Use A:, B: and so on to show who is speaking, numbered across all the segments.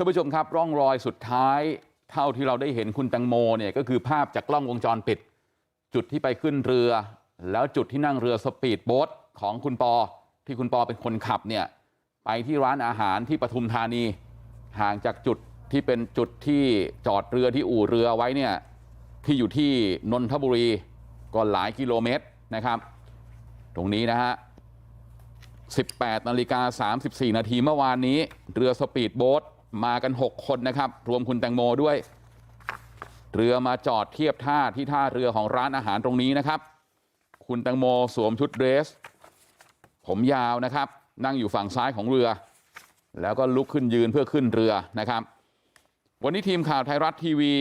A: ท่านผู้ชมครับร่องรอยสุดท้ายเท่าที่เราได้เห็นคุณแตงโมเนี่ยก็คือภาพจากกล้องวงจรปิดจุดที่ไปขึ้นเรือแล้วจุดที่นั่งเรือสปีดโบ๊ทของคุณปอที่คุณปอเป็นคนขับเนี่ยไปที่ร้านอาหารที่ปทุมธานีห่างจากจุดที่เป็นจุดที่จอดเรือที่อู่เรือไว้เนี่ยที่อยู่ที่นนทบุรีก็หลายกิโลเมตรนะครับตรงนี้นะฮะ18นาฬิกา34นาทีเมื่อวานนี้เรือสปีดโบ๊ท มากัน6คนนะครับรวมคุณแตงโมด้วยเรือมาจอดเทียบท่าที่ท่าเรือของร้านอาหารตรงนี้นะครับคุณแตงโมสวมชุดเดรสผมยาวนะครับนั่งอยู่ฝั่งซ้ายของเรือแล้วก็ลุกขึ้นยืนเพื่อขึ้นเรือนะครับวันนี้ทีมข่าวไทยรัฐทีวี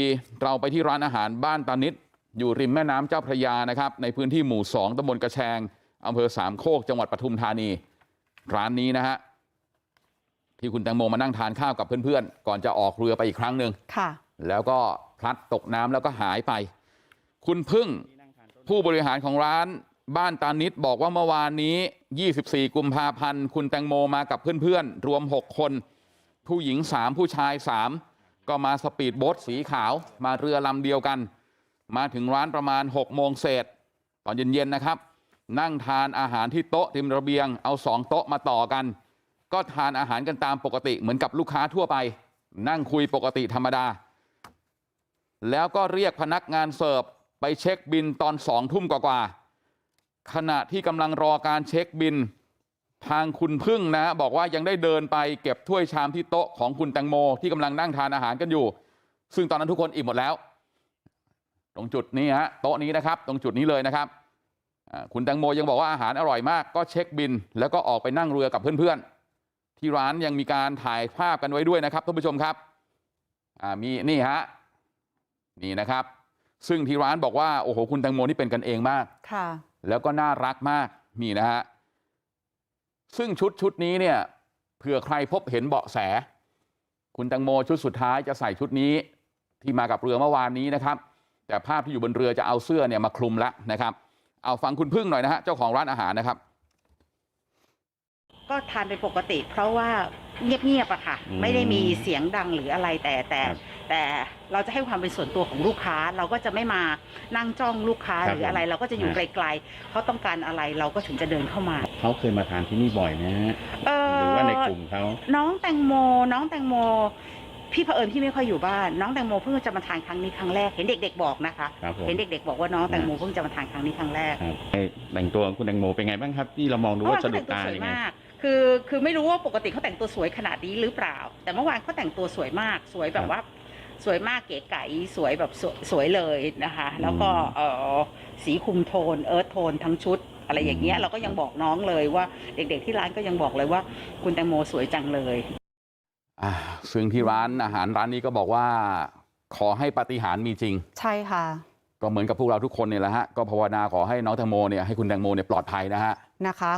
A: เราไปที่ร้านอาหารบ้านตานิดอยู่ริมแม่น้ำเจ้าพระยานะครับในพื้นที่หมู่2ตำบลกระแชงอำเภอสามโคกจังหวัดปทุมธานีร้านนี้นะฮะ ที่คุณแตงโมมานั่งทานข้าวกับเพื่อนๆก่อนจะออกเรือไปอีกครั้งหนึ่ง
B: ค่ะ
A: แล้วก็พลัดตกน้ำแล้วก็หายไปคุณพึ่งผู้บริหารของร้านบ้านตานิดบอกว่าเมื่อวานนี้24กุมภาพันธ์คุณแตงโมมากับเพื่อนๆรวม6คนผู้หญิง3ผู้ชาย3ก็มาสปีดโบ๊ทสีขาวมาเรือลำเดียวกันมาถึงร้านประมาณ6โมงเศษตอนเย็นๆนะครับนั่งทานอาหารที่โต๊ะริมระเบียงเอาสองโต๊ะมาต่อกัน ก็ทานอาหารกันตามปกติเหมือนกับลูกค้าทั่วไปนั่งคุยปกติธรรมดาแล้วก็เรียกพนักงานเสิร์ฟไปเช็คบินตอนสองทุ่มกว่าขณะที่กำลังรอการเช็คบินทางคุณพึ่งนะบอกว่ายังได้เดินไปเก็บถ้วยชามที่โต๊ะของคุณแตงโมที่กำลังนั่งทานอาหารกันอยู่ซึ่งตอนนั้นทุกคนอิ่มหมดแล้วตรงจุดนี้ฮะโต๊ะนี้นะครับตรงจุดนี้เลยนะครับคุณแตงโมยังบอกว่าอาหารอร่อยมากก็เช็คบินแล้วก็ออกไปนั่งเรือกับเพื่อน ที่ร้านยังมีการถ่ายภาพกันไว้ด้วยนะครับท่านผู้ชมครับอ่ามีนี่ฮะนี่นะครับซึ่งที่ร้านบอกว่าโอ้โหคุณแตงโมนี่เป็นกันเองมาก
B: ค่ะ
A: แล้วก็น่ารักมากนี่นะฮะซึ่งชุดชุดนี้เนี่ยเผื่อใครพบเห็นเบาะแสคุณแตงโมชุดสุดท้ายจะใส่ชุดนี้ที่มากับเรือเมื่อวานนี้นะครับแต่ภาพที่อยู่บนเรือจะเอาเสื้อเนี่ยมาคลุมแล้วนะครับเอาฟังคุณพึ่งหน่อยนะฮะเจ้าของร้านอาหารนะครับ
C: ก็ทานเป็นปกติ เพราะว่าเงียบๆอะค่ะ
D: อืม
C: ไม่ได้มีเสียงดังหรืออะไรแต่แต่
D: ครับ
C: แต่เราจะให้ความเป็นส่วนตัวของลูกค้า เราก็จะไม่มานั่งจ้องลูกค้า
D: ครับ
C: หรืออะไรเราก็จะอยู่
D: ฮะ
C: ไกลๆเขาต้องการอะไรเราก็ถึงจะเดินเข้ามา
D: เขาเคยมาทานที่นี่บ่อยนะฮะ
C: เอ
D: หรือว่าในกลุ่มเขา
C: น้องแตงโม น้องแตงโม พี่เผอิญพี่ไม่ค่อยอยู่บ้าน น้องแตงโมเพิ่งจะมาทานครั้งนี้ครั้งแรกเห็นเด็ก ๆ บอกนะคะ
D: ครับผม
C: เห็นเด็ก ๆ บอกว่าน้องแตงโมเพิ่งจะมาทานครั้งนี้ครั้งแรก
D: ครับเอ้ยแต่งตัวของคุณแตงโมเป็นไงบ้างครับ ที่เรามองดูว่าสะดุดตา
C: เมื่อวานเขาแต่งตัวสวย
D: ยังไง
C: มาก คือคือไม่รู้ว่าปกติเขาแต่งตัวสวยขนาดนี้หรือเปล่า แต่เมื่อวานเขาแต่งตัวสวยมาก สวยแบ
D: ครับบ
C: ว่าสวยมากเก๋ไก๋สวยแบบสวยสวยเลยนะคะ แล้วก็
D: อืม
C: เออสีคุมโทนเอิร์ธโทนทั้งชุดอะไรอย่างเงี้ย
D: อืม
C: เราก็ยังบอกน้องเลยว่าเด็กๆที่ร้านก็ยังบอกเลยว่า คุณแตงโมสวยจังเลย
A: อ่าซึ่งที่ร้านอาหารร้านนี้ก็บอกว่า ขอให้ปาฏิหาริย์มีจริง
B: ใช่ค่ะ
A: ก็เหมือนกับพวกเราทุกคนเนี่ยแหละฮะก็ภาวนาขอให้น้องแตงโมเนี่ยให้คุณแตงโมเนี่ยปลอดภัยนะฮะ
B: นะคะ